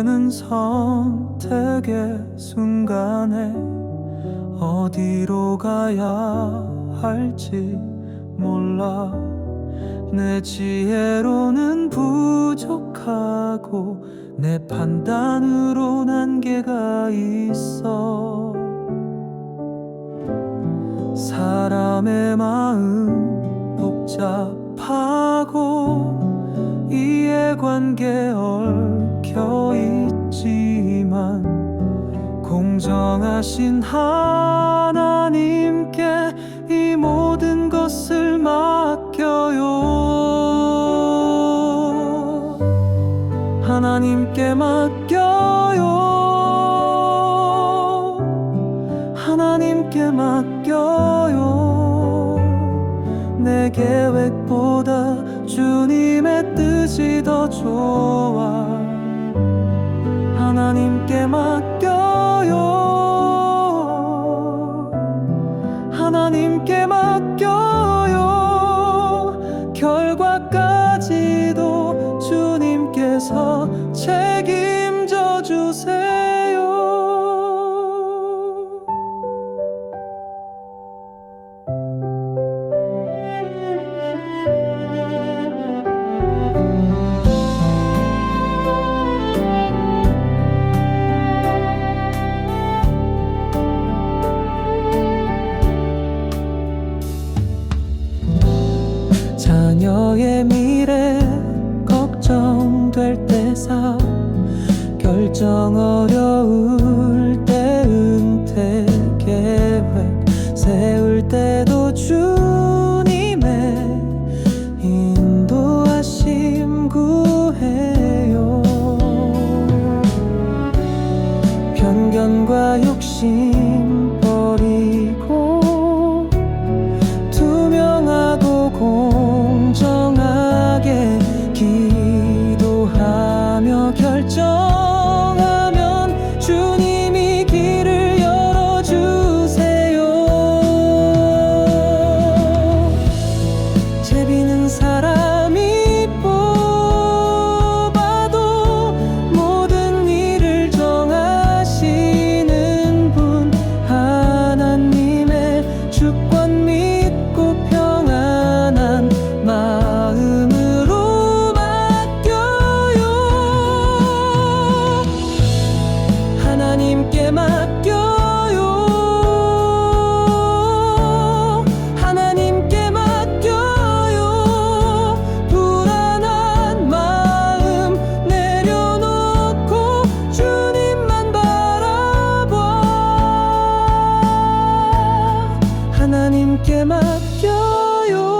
되는 선택의 순간에 어디로 가야 할지 몰라. 내 지혜로는 부족하고 내 판단으로 한계가 있어. 사람의 마음 복잡하고 이해관계 얽혀 있지만 공정하신 하나님께 이 모든 것을 맡겨요. 하나님께 맡겨요. 하나님께 맡겨요. 내 계획보다 주님의 뜻이 더 좋아 하나님께 맡 그녀의 미래 걱정될 때사 결정 어려울 때 은퇴 계획 세울 때도 주님의 인도하심 구해요. 욕심 You. 내게 맡겨요.